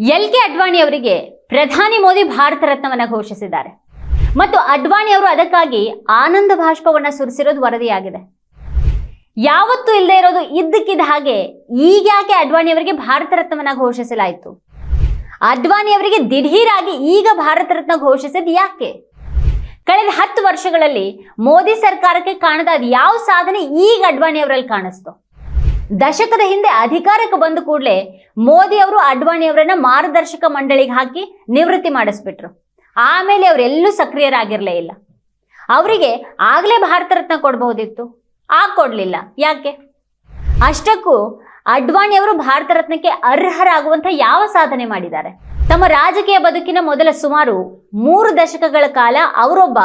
L K Advani ಅವರಿಗೆ ಪ್ರಧಾನಿ ಮೋದಿ ಭಾರತ ರತ್ನವನ್ನ ಘೋಷಿಸಿದ್ದಾರೆ. ಮತ್ತು ಅಡ್ವಾಣಿ ಅವರು ಅದಕ್ಕಾಗಿ ಆನಂದ ಭಾಷ್ಪವನ್ನ ಸುರಿಸಿರೋದು ವರದಿಯಾಗಿದೆ. ಯಾವತ್ತೂ ಇಲ್ಲದೆ ಇರೋದು ಇದ್ದಕ್ಕಿದ್ದ ಹಾಗೆ ಈಗ ಯಾಕೆ ಅಡ್ವಾಣಿ ಅವರಿಗೆ ಭಾರತ ರತ್ನವನ್ನ ಘೋಷಿಸಲಾಯಿತು? ಅಡ್ವಾಣಿ ಅವರಿಗೆ ದಿಢೀರಾಗಿ ಈಗ ಭಾರತ ರತ್ನ ಘೋಷಿಸಿದ್ ಯಾಕೆ? ಕಳೆದ ಹತ್ತು ವರ್ಷಗಳಲ್ಲಿ ಮೋದಿ ಸರ್ಕಾರಕ್ಕೆ ಕಾಣದ ಅದು ಯಾವ ಸಾಧನೆ ಈಗ ಅಡ್ವಾಣಿ ಅವರಲ್ಲಿ ಕಾಣಿಸ್ತು? ದಶಕದ ಹಿಂದೆ ಅಧಿಕಾರಕ್ಕೆ ಬಂದ ಕೂಡಲೇ ಮೋದಿ ಅವರು, ಅಡ್ವಾಣಿ ಅವರನ್ನ ಮಾರ್ಗದರ್ಶಕ ಮಂಡಳಿಗೆ ಹಾಕಿ ನಿವೃತ್ತಿ ಮಾಡಿಸ್ಬಿಟ್ರು. ಆಮೇಲೆ ಅವರೆಲ್ಲೂ ಸಕ್ರಿಯರಾಗಿರ್ಲೇ ಇಲ್ಲ. ಅವರಿಗೆ ಆಗಲೇ ಭಾರತ ರತ್ನ ಕೊಡಬಹುದಿತ್ತು. ಆ ಕೊಡಲಿಲ್ಲ. ಯಾಕೆ? ಅಷ್ಟಕ್ಕೂ ಅಡ್ವಾಣಿ ಅವರು ಭಾರತ ರತ್ನಕ್ಕೆ ಅರ್ಹರಾಗುವಂಥ ಯಾವ ಸಾಧನೆ ಮಾಡಿದ್ದಾರೆ? ತಮ್ಮ ರಾಜಕೀಯ ಬದುಕಿನ ಮೊದಲ ಸುಮಾರು ಮೂರು ದಶಕಗಳ ಕಾಲ ಅವರೊಬ್ಬ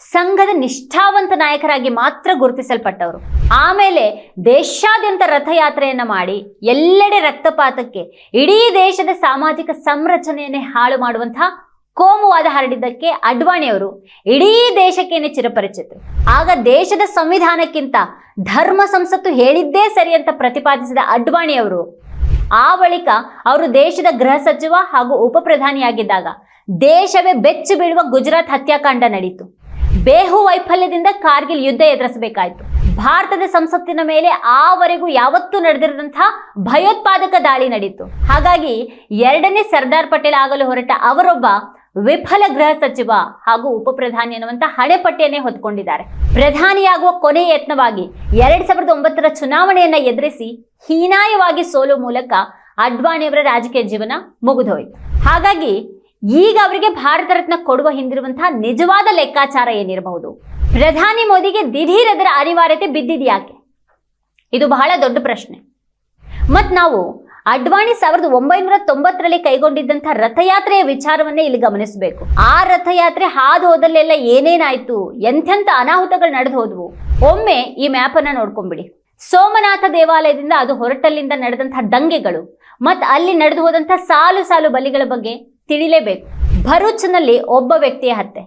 ಸಂಘದ ನಿಷ್ಠಾವಂತ ನಾಯಕರಾಗಿ ಮಾತ್ರ ಗುರುತಿಸಲ್ಪಟ್ಟವರು. ಆಮೇಲೆ ದೇಶಾದ್ಯಂತ ರಥಯಾತ್ರೆಯನ್ನು ಮಾಡಿ ಎಲ್ಲೆಡೆ ರಕ್ತಪಾತಕ್ಕೆ ಇಡೀ ದೇಶದ ಸಾಮಾಜಿಕ ಸಂರಚನೆಯನ್ನೇ ಹಾಳು ಮಾಡುವಂತಹ ಕೋಮುವಾದ ಹರಡಿದ್ದಕ್ಕೆ ಅಡ್ವಾಣಿಯವರು ಇಡೀ ದೇಶಕ್ಕೇನೆ ಚಿರಪರಿಚಿತರು. ಆಗ ದೇಶದ ಸಂವಿಧಾನಕ್ಕಿಂತ ಧರ್ಮ ಸಂಸತ್ತು ಹೇಳಿದ್ದೇ ಸರಿ ಅಂತ ಪ್ರತಿಪಾದಿಸಿದ ಅಡ್ವಾಣಿಯವರು ಆ ಬಳಿಕ ಅವರು ದೇಶದ ಗೃಹ ಸಚಿವ ಹಾಗೂ ಉಪ ಪ್ರಧಾನಿಯಾಗಿದ್ದಾಗ ದೇಶವೇ ಬೆಚ್ಚಿ ಬೀಳುವ ಗುಜರಾತ್ ಹತ್ಯಾಕಾಂಡ ನಡೀತು. ಬೇಹು ವೈಫಲ್ಯದಿಂದ ಕಾರ್ಗಿಲ್ ಯುದ್ಧ ಎದುರಿಸಬೇಕಾಯಿತು. ಭಾರತದ ಸಂಸತ್ತಿನ ಮೇಲೆ ಆವರೆಗೂ ಯಾವತ್ತೂ ನಡೆದಿರದಂತಹ ಭಯೋತ್ಪಾದಕ ದಾಳಿ ನಡೆಯಿತು ಹಾಗಾಗಿ ಎರಡನೇ ಸರ್ದಾರ್ ಪಟೇಲ್ ಆಗಲು ಹೊರಟ ಅವರೊಬ್ಬ ವಿಫಲ ಗೃಹ ಸಚಿವ ಹಾಗೂ ಉಪ ಪ್ರಧಾನಿ ಅನ್ನುವಂತ ಹಣೆಪಟ್ಟಿಯನ್ನೇ ಹೊತ್ಕೊಂಡಿದ್ದಾರೆ. ಪ್ರಧಾನಿಯಾಗುವ ಕೊನೆಯ ಯತ್ನವಾಗಿ ಎರಡ್ ಸಾವಿರದ ಒಂಬತ್ತರ ಚುನಾವಣೆಯನ್ನ ಎದುರಿಸಿ ಹೀನಾಯವಾಗಿ ಸೋಲು ಮೂಲಕ ಅಡ್ವಾಣಿಯವರ ರಾಜಕೀಯ ಜೀವನ ಮುಗಿದೋಯ್ತು. ಹಾಗಾಗಿ ಈಗ ಅವರಿಗೆ ಭಾರತ ರತ್ನ ಕೊಡುವ ಹಿಂದಿರುವಂತಹ ನಿಜವಾದ ಲೆಕ್ಕಾಚಾರ ಏನಿರಬಹುದು? ಪ್ರಧಾನಿ ಮೋದಿಗೆ ದಿಢೀರ್ ಅದರ ಅನಿವಾರ್ಯತೆ ಬಿದ್ದಿದ್ಯಾಕೆ ಇದು ಬಹಳ ದೊಡ್ಡ ಪ್ರಶ್ನೆ. ಮತ್ ನಾವು ಅಡ್ವಾಣಿ ಸಾವಿರದ ಒಂಬೈನೂರ ತೊಂಬತ್ತರಲ್ಲಿ ಕೈಗೊಂಡಿದ್ದಂತಹ ರಥಯಾತ್ರೆಯ ವಿಚಾರವನ್ನೇ ಇಲ್ಲಿ ಗಮನಿಸಬೇಕು. ಆ ರಥಯಾತ್ರೆ ಹಾದು ಹೋದಲ್ಲೆಲ್ಲ ಏನೇನಾಯ್ತು? ಎಂಥೆಂಥ ಅನಾಹುತಗಳು ನಡೆದು ಹೋದ್ವು? ಒಮ್ಮೆ ಈ ಮ್ಯಾಪ್ ಅನ್ನ ನೋಡ್ಕೊಂಡ್ಬಿಡಿ ಸೋಮನಾಥ ದೇವಾಲಯದಿಂದ ಅದು ಹೊರಟಲ್ಲಿಂದ ನಡೆದಂತಹ ದಂಗೆಗಳು ಮತ್ತು ಅಲ್ಲಿ ನಡೆದು ಹೋದಂತಹ ಸಾಲು ಸಾಲು ಬಲಿಗಳ ಬಗ್ಗೆ ತಿಳಿಲೇಬೇಕು. ಭರೂಚ್ನಲ್ಲಿ ಒಬ್ಬ ವ್ಯಕ್ತಿಯ ಹತ್ಯೆ.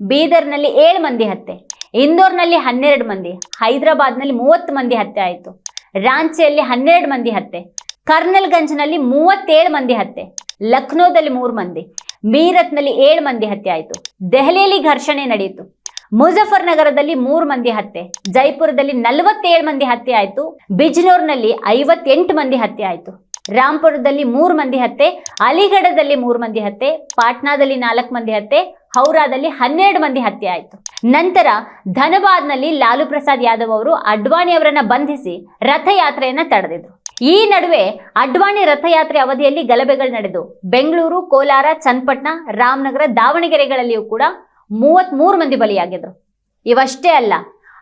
ಬೀದರ್ನಲ್ಲಿ ಏಳು ಮಂದಿ ಹತ್ಯೆ. ಇಂದೋರ್ನಲ್ಲಿ ಹನ್ನೆರಡು ಮಂದಿ. ಹೈದರಾಬಾದ್ನಲ್ಲಿ ಮೂವತ್ತು ಮಂದಿ ಹತ್ಯೆ ಆಯಿತು. ರಾಂಚಿಯಲ್ಲಿ ಹನ್ನೆರಡು ಮಂದಿ ಹತ್ಯೆ. ಕರ್ನಲ್ಗಂಜ್ನಲ್ಲಿ ಮೂವತ್ತೇಳು ಮಂದಿ ಹತ್ಯೆ. ಲಕ್ನೋದಲ್ಲಿ ಮೂರು ಮಂದಿ. ಮೀರತ್ನಲ್ಲಿ ಏಳು ಮಂದಿ ಹತ್ಯೆ ಆಯಿತು. ದೆಹಲಿಯಲ್ಲಿ ಘರ್ಷಣೆ ನಡೆಯಿತು ಮುಜಫರ್ ನಗರದಲ್ಲಿ ಮೂರು ಮಂದಿ ಹತ್ಯೆ. ಜೈಪುರದಲ್ಲಿ ನಲವತ್ತೇಳು ಮಂದಿ ಹತ್ಯೆ ಆಯಿತು. ಬಿಜ್ನೋರ್ನಲ್ಲಿ ಐವತ್ತೆಂಟು ಮಂದಿ ಹತ್ಯೆ ಆಯಿತು. ರಾಂಪುರದಲ್ಲಿ ಮೂರು ಮಂದಿ ಹತ್ಯೆ, ಅಲಿಗಢದಲ್ಲಿ ಮೂರು ಮಂದಿ ಹತ್ಯೆ, ಪಾಟ್ನಾದಲ್ಲಿ ನಾಲ್ಕು ಮಂದಿ ಹತ್ಯೆ, ಹೌರಾದಲ್ಲಿ ಹನ್ನೆರಡು ಮಂದಿ ಹತ್ಯೆ ಆಯಿತು. ನಂತರ ಧನಬಾದ್ನಲ್ಲಿ ಲಾಲು ಪ್ರಸಾದ್ ಯಾದವ್ ಅವರು ಅಡ್ವಾಣಿ ಅವರನ್ನ ಬಂಧಿಸಿ ರಥಯಾತ್ರೆಯನ್ನ ತಡೆದಿದ್ರು. ಈ ನಡುವೆ ಅಡ್ವಾಣಿ ರಥಯಾತ್ರೆ ಅವಧಿಯಲ್ಲಿ ಗಲಭೆಗಳು ನಡೆದು ಬೆಂಗಳೂರು, ಕೋಲಾರ, ಚನ್ನಪಟ್ಟಣ, ರಾಮನಗರ, ದಾವಣಗೆರೆಗಳಲ್ಲಿಯೂ ಕೂಡ ಮೂವತ್ಮೂರು ಮಂದಿ ಬಲಿಯಾಗಿದ್ರು. ಇವಷ್ಟೇ ಅಲ್ಲ,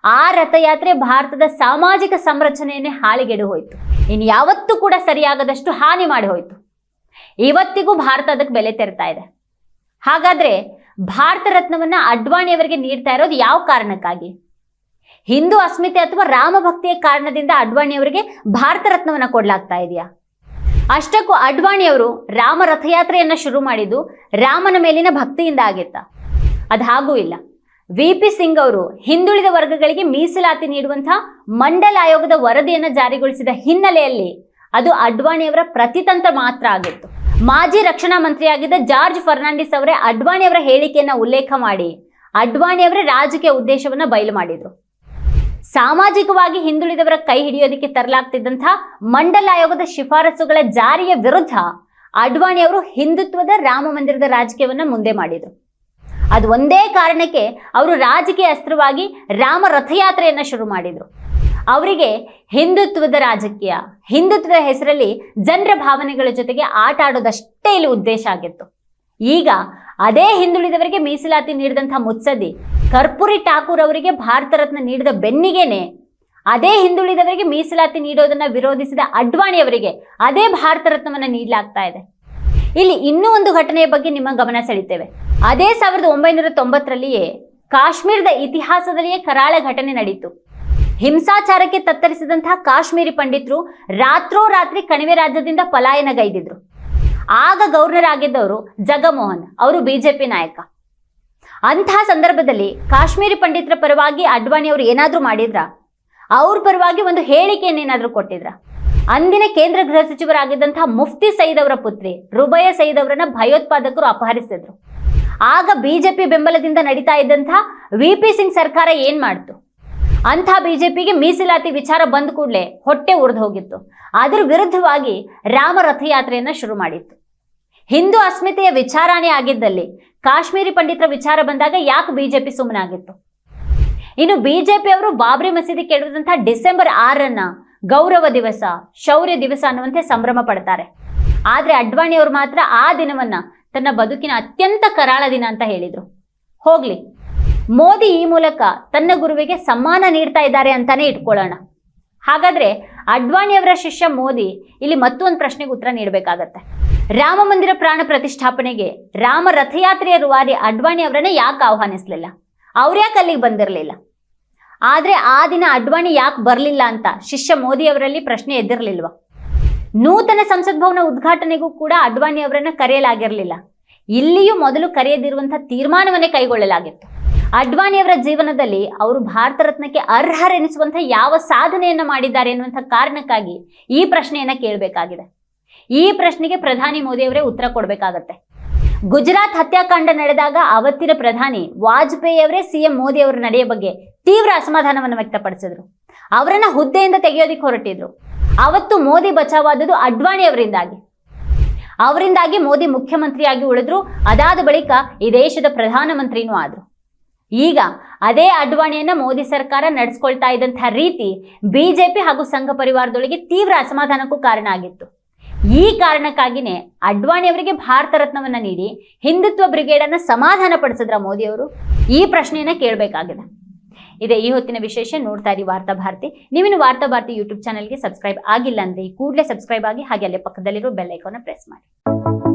ಆ ರಥಯಾತ್ರೆ ಭಾರತದ ಸಾಮಾಜಿಕ ಸಂರಚನೆಯನ್ನೇ ಹಾಳಿಗೆಡು ಹೋಯಿತು ಇನ್ನು ಯಾವತ್ತೂ ಕೂಡ ಸರಿಯಾಗದಷ್ಟು ಹಾನಿ ಮಾಡಿ ಹೋಯಿತು. ಇವತ್ತಿಗೂ ಭಾರತ ಅದಕ್ಕೆ ಬೆಲೆ ತೆರ್ತಾ ಇದೆ. ಹಾಗಾದ್ರೆ ಭಾರತ ರತ್ನವನ್ನ ಅಡ್ವಾಣಿಯವರಿಗೆ ನೀಡ್ತಾ ಇರೋದು ಯಾವ ಕಾರಣಕ್ಕಾಗಿ? ಹಿಂದೂ ಅಸ್ಮಿತೆ ಅಥವಾ ರಾಮ ಭಕ್ತಿಯ ಕಾರಣದಿಂದ ಅಡ್ವಾಣಿಯವರಿಗೆ ಭಾರತ ರತ್ನವನ್ನ ಕೊಡಲಾಗ್ತಾ ಇದೆಯಾ? ಅಷ್ಟಕ್ಕೂ ಅಡ್ವಾಣಿಯವರು ರಾಮ ರಥಯಾತ್ರೆಯನ್ನ ಶುರು ಮಾಡಿದ್ದು ರಾಮನ ಮೇಲಿನ ಭಕ್ತಿಯಿಂದ ಆಗಿತ್ತ? ಅದು ಹಾಗೂ ಇಲ್ಲ. ವಿ ಪಿ ಸಿಂಗ್ ಅವರು ಹಿಂದುಳಿದ ವರ್ಗಗಳಿಗೆ ಮೀಸಲಾತಿ ನೀಡುವಂತಹ ಮಂಡಲ್ ಆಯೋಗದ ವರದಿಯನ್ನು ಜಾರಿಗೊಳಿಸಿದ ಹಿನ್ನೆಲೆಯಲ್ಲಿ ಅದು ಅಡ್ವಾಣಿಯವರ ಪ್ರತಿತಂತ್ರ ಮಾತ್ರ ಆಗಿತ್ತು. ಮಾಜಿ ರಕ್ಷಣಾ ಮಂತ್ರಿಯಾಗಿದ್ದ ಜಾರ್ಜ್ ಫರ್ನಾಂಡಿಸ್ ಅವರೇ ಅಡ್ವಾಣಿಯವರ ಹೇಳಿಕೆಯನ್ನು ಉಲ್ಲೇಖ ಮಾಡಿ ಅಡ್ವಾಣಿಯವರ ರಾಜಕೀಯ ಉದ್ದೇಶವನ್ನು ಬಯಲು ಮಾಡಿದ್ರು. ಸಾಮಾಜಿಕವಾಗಿ ಹಿಂದುಳಿದವರ ಕೈ ಹಿಡಿಯೋದಕ್ಕೆ ತರಲಾಗ್ತಿದ್ದಂಥ ಮಂಡಲ ಆಯೋಗದ ಶಿಫಾರಸುಗಳ ಜಾರಿಯ ವಿರುದ್ಧ ಅಡ್ವಾಣಿಯವರು ಹಿಂದುತ್ವದ ರಾಮ ಮಂದಿರದ ರಾಜಕೀಯವನ್ನು ಮುಂದೆ ಮಾಡಿದರು. ಅದು ಒಂದೇ ಕಾರಣಕ್ಕೆ ಅವರು ರಾಜಕೀಯ ಅಸ್ತ್ರವಾಗಿ ರಾಮ ರಥಯಾತ್ರೆಯನ್ನು ಶುರು ಮಾಡಿದ್ರು. ಅವರಿಗೆ ಹಿಂದುತ್ವದ ರಾಜಕೀಯ, ಹಿಂದುತ್ವದ ಹೆಸರಲ್ಲಿ ಜನರ ಭಾವನೆಗಳ ಜೊತೆಗೆ ಆಟ ಆಡೋದಷ್ಟೇ ಇಲ್ಲಿ ಉದ್ದೇಶ ಆಗಿತ್ತು. ಈಗ ಅದೇ ಹಿಂದುಳಿದವರಿಗೆ ಮೀಸಲಾತಿ ನೀಡಿದಂಥ ಮುತ್ಸದ್ದಿ, ಕರ್ಪೂರಿ ಠಾಕೂರ್ ಅವರಿಗೆ ಭಾರತ ರತ್ನ ನೀಡಿದ ಬೆನ್ನಿಗೆನೆ, ಅದೇ ಹಿಂದುಳಿದವರಿಗೆ ಮೀಸಲಾತಿ ನೀಡೋದನ್ನ ವಿರೋಧಿಸಿದ ಅಡ್ವಾಣಿ ಅವರಿಗೆ ಅದೇ ಭಾರತ ರತ್ನವನ್ನ ನೀಡಲಾಗ್ತಾ ಇದೆ. ಇಲ್ಲಿ ಇನ್ನೂ ಒಂದು ಘಟನೆಯ ಬಗ್ಗೆ ನಿಮ್ಮ ಗಮನ ಸೆಳಿತೇವೆ ಅದೇ ಸಾವಿರದ ಒಂಬೈನೂರ ತೊಂಬತ್ತರಲ್ಲಿಯೇ ಕಾಶ್ಮೀರದ ಇತಿಹಾಸದಲ್ಲಿಯೇ ಕರಾಳ ಘಟನೆ ನಡೀತು. ಹಿಂಸಾಚಾರಕ್ಕೆ ತತ್ತರಿಸಿದಂತಹ ಕಾಶ್ಮೀರಿ ಪಂಡಿತರು ರಾತ್ರೋರಾತ್ರಿ ಕಣಿವೆ ರಾಜ್ಯದಿಂದ ಪಲಾಯನಗೈದಿದ್ರು. ಆಗ ಗವರ್ನರ್ ಆಗಿದ್ದವರು ಜಗಮೋಹನ್, ಅವರು ಬಿಜೆಪಿ ನಾಯಕ. ಅಂತಹ ಸಂದರ್ಭದಲ್ಲಿ ಕಾಶ್ಮೀರಿ ಪಂಡಿತರ ಪರವಾಗಿ ಅಡ್ವಾಣಿ ಅವರು ಏನಾದರೂ ಮಾಡಿದ್ರ? ಅವ್ರ ಪರವಾಗಿ ಒಂದು ಹೇಳಿಕೆಯನ್ನೇನಾದರೂ ಕೊಟ್ಟಿದ್ರ? ಅಂದಿನ ಕೇಂದ್ರ ಗೃಹ ಸಚಿವರಾಗಿದ್ದಂತಹ ಮುಫ್ತಿ ಸಯೀದ್ ಅವರ ಪುತ್ರಿ ರುಬಯ ಸಯೀದ್ ಅವರನ್ನ ಭಯೋತ್ಪಾದಕರು ಅಪಹರಿಸಿದ್ರು. ಆಗ ಬಿಜೆಪಿ ಬೆಂಬಲದಿಂದ ನಡೀತಾ ಇದ್ದಂತಹ ವಿ ಪಿ ಸಿಂಗ್ ಸರ್ಕಾರ ಏನ್ ಮಾಡ್ತು? ಅಂಥ ಬಿಜೆಪಿಗೆ ಮೀಸಲಾತಿ ವಿಚಾರ ಬಂದ ಕೂಡಲೇ ಹೊಟ್ಟೆ ಉರಿದು ಹೋಗಿತ್ತು. ಅದರ ವಿರುದ್ಧವಾಗಿ ರಾಮ ರಥಯಾತ್ರೆಯನ್ನು ಶುರು ಮಾಡಿತ್ತು. ಹಿಂದೂ ಅಸ್ಮಿತೆಯ ವಿಚಾರಣೆ ಆಗಿದ್ದಲ್ಲಿ ಕಾಶ್ಮೀರಿ ಪಂಡಿತರ ವಿಚಾರ ಬಂದಾಗ ಯಾಕೆ ಬಿಜೆಪಿ ಸುಮ್ಮನಾಗಿತ್ತು? ಇನ್ನು ಬಿಜೆಪಿ ಅವರು ಬಾಬ್ರಿ ಮಸೀದಿ ಕೆಡದಂತಹ ಡಿಸೆಂಬರ್ ಆರನ್ನ ಗೌರವ ದಿವಸ, ಶೌರ್ಯ ದಿವಸ ಅನ್ನುವಂತೆ ಸಂಭ್ರಮ ಪಡ್ತಾರೆ. ಆದರೆ ಅಡ್ವಾಣಿಯವರು ಮಾತ್ರ ಆ ದಿನವನ್ನ ತನ್ನ ಬದುಕಿನ ಅತ್ಯಂತ ಕರಾಳ ದಿನ ಅಂತ ಹೇಳಿದರು. ಹೋಗ್ಲಿ. ಮೋದಿ ಈ ಮೂಲಕ ತನ್ನ ಗುರುವಿಗೆ ಸಮ್ಮಾನ ನೀಡ್ತಾ ಇದ್ದಾರೆ ಅಂತಾನೆ ಇಟ್ಕೊಳ್ಳೋಣ. ಹಾಗಾದ್ರೆ ಅಡ್ವಾಣಿಯವರ ಶಿಷ್ಯ ಮೋದಿ ಇಲ್ಲಿ ಮತ್ತೊಂದು ಪ್ರಶ್ನೆಗೆ ಉತ್ತರ ನೀಡಬೇಕಾಗತ್ತೆ. ರಾಮ ಮಂದಿರ ಪ್ರಾಣ ಪ್ರತಿಷ್ಠಾಪನೆಗೆ ರಾಮ ರಥಯಾತ್ರೆಯ ರೂವಾರಿ ಅಡ್ವಾಣಿ ಅವರನ್ನ ಯಾಕೆ ಆಹ್ವಾನಿಸ್ಲಿಲ್ಲ? ಅವ್ರ್ಯಾಕೆ ಅಲ್ಲಿಗೆ ಬಂದಿರಲಿಲ್ಲ? ಆದ್ರೆ ಆ ದಿನ ಅಡ್ವಾಣಿ ಯಾಕೆ ಬರಲಿಲ್ಲ ಅಂತ ಶಿಷ್ಯ ಮೋದಿ ಅವರಲ್ಲಿ ಪ್ರಶ್ನೆ ಎದ್ದಿರಲಿಲ್ವಾ? ನೂತನ ಸಂಸತ್ ಭವನ ಉದ್ಘಾಟನೆಗೂ ಕೂಡ ಅಡ್ವಾಣಿ ಅವರನ್ನ ಕರೆಯಲಾಗಿರಲಿಲ್ಲ. ಇಲ್ಲಿಯೂ ಮೊದಲು ಕರೆಯದಿರುವಂತಹ ತೀರ್ಮಾನವನ್ನೇ ಕೈಗೊಳ್ಳಲಾಗಿತ್ತು. ಅಡ್ವಾಣಿ ಅವರ ಜೀವನದಲ್ಲಿ ಅವರು ಭಾರತ ರತ್ನಕ್ಕೆ ಅರ್ಹರೆನಿಸುವಂತಹ ಯಾವ ಸಾಧನೆಯನ್ನ ಮಾಡಿದ್ದಾರೆ ಎನ್ನುವಂಥ ಕಾರಣಕ್ಕಾಗಿ ಈ ಪ್ರಶ್ನೆಯನ್ನ ಕೇಳಬೇಕಾಗಿದೆ. ಈ ಪ್ರಶ್ನೆಗೆ ಪ್ರಧಾನಿ ಮೋದಿಯವರೇ ಉತ್ತರ ಕೊಡಬೇಕಾಗತ್ತೆ. ಗುಜರಾತ್ ಹತ್ಯಾಕಾಂಡ ನಡೆದಾಗ ಅವತ್ತಿನ ಪ್ರಧಾನಿ ವಾಜಪೇಯಿ ಅವರೇ ಸಿಎಂ ಮೋದಿ ಅವರ ನಡೆಯ ಬಗ್ಗೆ ತೀವ್ರ ಅಸಮಾಧಾನವನ್ನು ವ್ಯಕ್ತಪಡಿಸಿದ್ರು. ಅವರನ್ನ ಹುದ್ದೆಯಿಂದ ತೆಗೆಯೋದಿಕ್ಕೆ ಹೊರಟಿದ್ರು. ಅವತ್ತು ಮೋದಿ ಬಚಾವಾದದ್ದು ಅಡ್ವಾಣಿ ಅವರಿಂದಾಗಿ. ಅವರಿಂದಾಗಿ ಮೋದಿ ಮುಖ್ಯಮಂತ್ರಿಯಾಗಿ ಉಳಿದ್ರು. ಅದಾದ ಬಳಿಕ ಈ ದೇಶದ ಪ್ರಧಾನಮಂತ್ರಿನೂ ಆದ್ರು. ಈಗ ಅದೇ ಅಡ್ವಾಣಿಯನ್ನ ಮೋದಿ ಸರ್ಕಾರ ನಡೆಸ್ಕೊಳ್ತಾ ಇದ್ದಂತಹ ರೀತಿ ಬಿಜೆಪಿ ಹಾಗೂ ಸಂಘ ಪರಿವಾರದೊಳಗೆ ತೀವ್ರ ಅಸಮಾಧಾನಕ್ಕೂ ಕಾರಣ ಆಗಿತ್ತು. ಈ ಕಾರಣಕ್ಕಾಗಿನೇ ಅಡ್ವಾಣಿ ಅವರಿಗೆ ಭಾರತ ರತ್ನವನ್ನ ನೀಡಿ ಹಿಂದುತ್ವ ಬ್ರಿಗೇಡ್ ಅನ್ನ ಸಮಾಧಾನ ಪಡಿಸಿದ್ರ ಮೋದಿಯವರು ಈ ಪ್ರಶ್ನೆಯನ್ನ ಕೇಳಬೇಕಾಗಿದೆ. ಇದೆ ಈ ಹೊತ್ತಿನ ವಿಶೇಷ ನೋಡ್ತಾ ಇರಿ ವಾರ್ತಾ ಭಾರತಿ. ನೀವಿನ ವಾರ್ತಾ ಭಾರತಿ ಯೂಟ್ಯೂಬ್ ಚಾನಲ್ಗೆ ಸಬ್ಸ್ಕ್ರೈಬ್ ಆಗಿಲ್ಲ ಅಂದ್ರೆ ಈ ಕೂಡಲೇ ಸಬ್ಸ್ಕ್ರೈಬ್ ಆಗಿ ಹಾಗೆ ಅಲ್ಲೇ ಪಕ್ಕದಲ್ಲಿರೋ ಬೆಲ್ ಐಕಾನ್ ಪ್ರೆಸ್ ಮಾಡಿ.